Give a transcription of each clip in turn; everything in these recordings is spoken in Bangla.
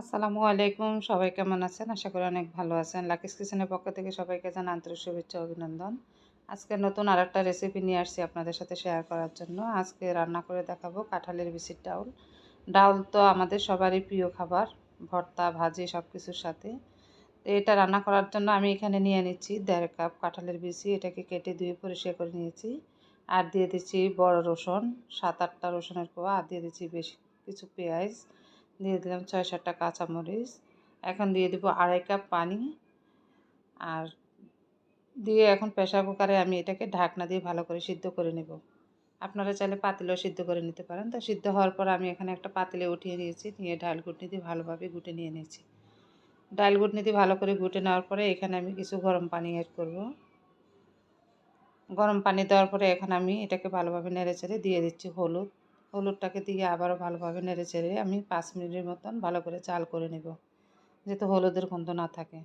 আসসালামু আলাইকুম। সবাই কেমন আছেন? আশা করি অনেক ভালো আছেন। লাকিস কিচেনের পক্ষ থেকে সবাইকে জানা আন্তরিক শুভেচ্ছা অভিনন্দন। আজকে নতুন আর একটা রেসিপি নিয়ে আসছি আপনাদের সাথে শেয়ার করার জন্য। আজকে রান্না করে দেখাবো কাঁঠালের বিচির ডাউল। ডাউল তো আমাদের সবারই প্রিয় খাবার। ভর্তা, ভাজি সব কিছুর সাথে। তো এটা রান্না করার জন্য আমি এখানে নিয়ে নিচ্ছি দেড় কাপ কাঁঠালের বিচি। এটাকে কেটে ধুয়ে পরিষ্কার করে নিয়েছি। আর দিয়ে দিচ্ছি বড় রসুন, সাত আটটা রসুনের কোয়া। আর দিয়ে দিচ্ছি বেশ কিছু পেঁয়াজ। দিয়ে দিলাম ছয় সাতটা কাঁচামরিচ। এখন দিয়ে দেবো আড়াই কাপ পানি। আর দিয়ে এখন প্রেশার কুকারে আমি এটাকে ঢাকনা দিয়ে ভালো করে সিদ্ধ করে নেব। আপনারা চাইলে পাতিলেও সিদ্ধ করে নিতে পারেন। তো সিদ্ধ হওয়ার পর আমি এখানে একটা পাতিলে উঠিয়ে নিয়েছি, নিয়ে ডাল ঘুটনি দিয়ে ভালোভাবে গুটে নিয়ে নিয়েছি। ডাল ঘুটনি দিয়ে ভালো করে গুটে নেওয়ার পরে এখানে আমি কিছু গরম পানি অ্যাড করব। গরম পানি দেওয়ার পরে এখন আমি এটাকে ভালোভাবে নেড়ে চেড়ে দিয়ে দিচ্ছি হলুদ। হলুদটাকে দিয়ে আবারও ভালোভাবে নেড়ে চেড়ে আমি পাঁচ মিনিটের মতন ভালো করে চাল করে নেব যাতে হলুদের গন্ধ না থাকে।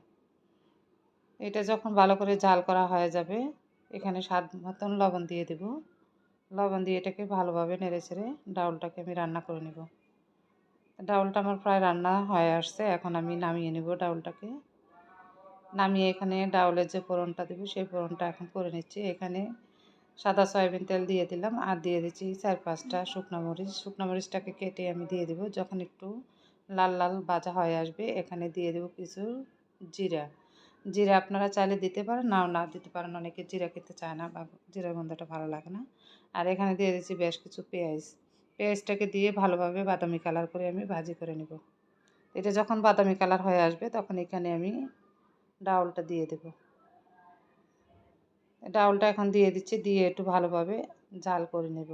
এটা যখন ভালো করে জাল করা হয়ে যাবে, এখানে স্বাদ মতন লবণ দিয়ে দেব। লবণ দিয়ে এটাকে ভালোভাবে নেড়ে চেড়ে ডাউলটাকে আমি রান্না করে নেব। ডাউলটা আমার প্রায় রান্না হয়ে আসছে, এখন আমি নামিয়ে নেব ডাউলটাকে। নামিয়ে এখানে ডাউলের যে ফোড়নটা দেবো, সেই ফোড়নটা এখন করে নিচ্ছি। এখানে সাদা সয়াবিন তেল দিয়ে দিলাম আর দিয়ে দিচ্ছি চার পাঁচটা শুকনো মরিচ। শুকনো মরিচটাকে কেটে আমি দিয়ে দেবো। যখন একটু লাল লাল ভাজা হয়ে আসবে, এখানে দিয়ে দেবো কিছু জিরা। জিরা আপনারা চাইলে দিতে পারেন, নাও না দিতে পারেন। অনেকে জিরা খেতে চায় না বা জিরার গন্ধটা ভালো লাগে না। আর এখানে দিয়ে দিচ্ছি বেশ কিছু পেঁয়াজ। পেঁয়াজটাকে দিয়ে ভালোভাবে বাদামি কালার করে আমি ভাজি করে নেব। এটা যখন বাদামি কালার হয়ে আসবে, তখন এখানে আমি ডাউলটা দিয়ে দেবো। ডাউলটা এখন দিয়ে দিচ্ছি, দিয়ে একটু ভালোভাবে জাল করে নেব।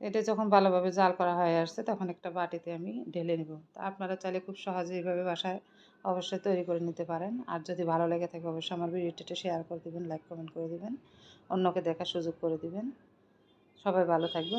এটা যখন ভালোভাবে জাল করা হয়ে আসছে, তখন একটা বাটিতে আমি ঢেলে নেব। তা আপনারা চাইলে খুব সহজে এইভাবে বাসায় অবশ্যই তৈরি করে নিতে পারেন। আর যদি ভালো লেগে থাকে, অবশ্যই আমার ভিডিওটা শেয়ার করে দেবেন লাইক কমেন্ট করে দেবেন, অন্যকে দেখার সুযোগ করে দেবেন। সবাই ভালো থাকবেন।